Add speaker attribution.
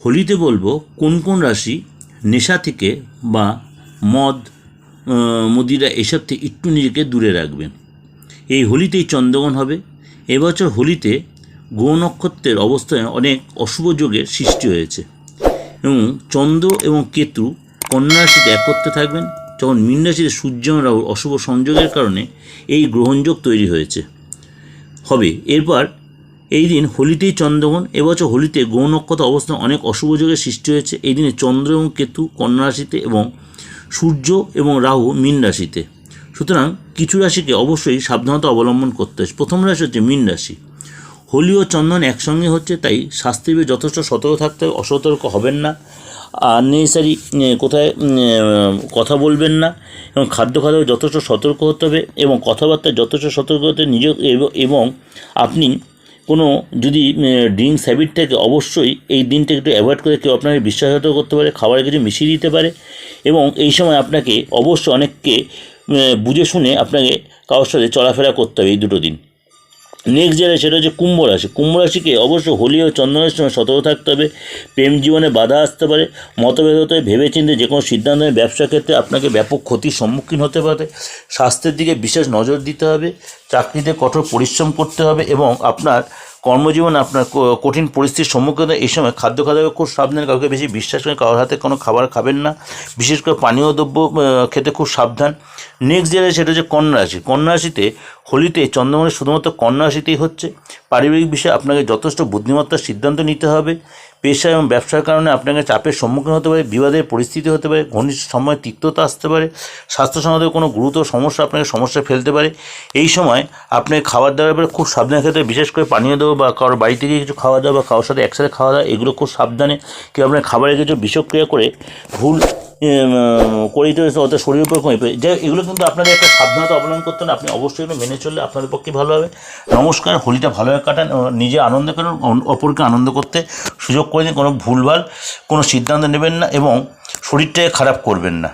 Speaker 1: হোলিতে বলব কোন কোন রাশি নেশা থেকে বা মদ মদিরা এসব থেকে একটু নিজেকে দূরে রাখবেন এই হোলিতেই চন্দ্রগ্রহণ হবে। এবছর হোলিতে গ্রহ নক্ষত্রের অবস্থায় অনেক অশুভ যোগের সৃষ্টি হয়েছে এবং চন্দ্র এবং কেতু কন্যা রাশিতে একত্রে থাকবেন। যখন মীন রাশিতে সূর্য রাহুর অশুভ সংযোগের কারণে এই গ্রহণযোগ তৈরি হয়েছে। হবে। এরপর এই দিন হোলিতেই চন্দ্রগ্রহণ এবছর হোলিতে গ্রহ নক্ষত্র অনেক অশুভ যোগের সৃষ্টি হয়েছে। এই দিনে চন্দ্র এবং কেতু, কন্যা রাশিতে এবং সূর্য এবং রাহু মীন রাশিতে। সুতরাং কিছু রাশিকে অবশ্যই সাবধানতা অবলম্বন করতে হবে। প্রথম রাশি হচ্ছে মীন রাশি। হোলি ও চন্দন একসঙ্গে হচ্ছে, তাই বিষয়ে যথেষ্ট সতর্ক থাকতে হবে, অসতর্ক হবেন না। আননেসারি কোথায় কথা বলবেন না। এবং খাদ্য খাদ্য যথেষ্ট সতর্ক হতে হবে এবং কথাবার্তায় যথেষ্ট সতর্ক হতে নিজ এবং আপনি কোনো যদি ড্রিঙ্কস হ্যাবিট থাকে, অবশ্যই এই দিনটা একটু অ্যাভয়েড করে কেউ আপনাকে বিশ্বাসঘাতক করতে পারে খাবারে কিছু মিশিয়ে দিতে পারে এবং এই সময় আপনাকে অবশ্যই অনেককে বুঝে শুনে আপনাকে কারোর সাথে চলাফেরা করতে হবে এই দুটো দিন। নেক্সট যেটা সেটা হচ্ছে কুম্ভ রাশি। কুম্ভ রাশিকে অবশ্যই হোলি ও চন্দনের সময় সতর্ক থাকতে হবে। প্রেম জীবনে বাধা আসতে পারে। মতভেদ হতে ভেবে চিন্তে যে কোনো সিদ্ধান্ত নিয়ে ব্যবসা ক্ষেত্রে আপনাকে ব্যাপক ক্ষতির সম্মুখীন হতে পারে। স্বাস্থ্যের দিকে বিশেষ নজর দিতে হবে। চাকরিতে কঠোর পরিশ্রম করতে হবে এবং আপনার কর্মজীবনে আপনার কঠিন পরিস্থিতির সম্মুখীন এই সময় খাদ্য খাদ্য খুব সাবধানে, কাউকে বেশি বিশ্বাস করেন কারোর হাতে কোনো খাবার খাবেন না। বিশেষ করে পানীয় দ্রব্য খেতে খুব সাবধান। নেক্সট যেটা সেটা হচ্ছে কন্যা রাশি। হোলিতে চন্দ্রমণি শুধুমাত্র কন্যা রাশিতেই হচ্ছে। পারিবারিক বিষয়ে আপনাকে যথেষ্ট বুদ্ধিমত্তার সিদ্ধান্ত নিতে হবে। পেশা এবং ব্যবসার কারণে আপনাকে চাপের সম্মুখীন হতে পারে, বিবাদের পরিস্থিতি হতে পারে, ঘনিষ্ঠ সময় তিক্ততা আসতে পারে, স্বাস্থ্য সম্বন্ধে কোনো গুরুতর সমস্যা আপনাকে সমস্যা ফেলতে পারে। এই সময় আপনাকে খাবার দাবার ব্যাপারে খুব সাবধানের ক্ষেত্রে, বিশেষ করে পানীয় দেওয়া বা কারোর বাড়ি থেকে কিছু খাওয়া দাওয়া বা কারোর সাথে একসাথে খাওয়া দাওয়া, এগুলো খুব সাবধানে কেউ আপনার খাবারের কিছু বিষক্রিয়া করে ভুল উম, করে দিতে হচ্ছে অর্থাৎ শরীরের উপর কমে যাই এগুলো কিন্তু আপনাদের একটা সাবধানতা অবলম্বন করতে আপনি অবশ্যই এগুলো মেনে চললে আপনাদের পক্ষে ভালো হবে। নমস্কার হোলিটা ভালোভাবে কাটান নিজে আনন্দ করুন অপরকে আনন্দ করতে সুযোগ করে দিন কোনো ভুলভাল কোনো সিদ্ধান্ত নেবেন না এবং শরীরটাকে খারাপ করবেন না।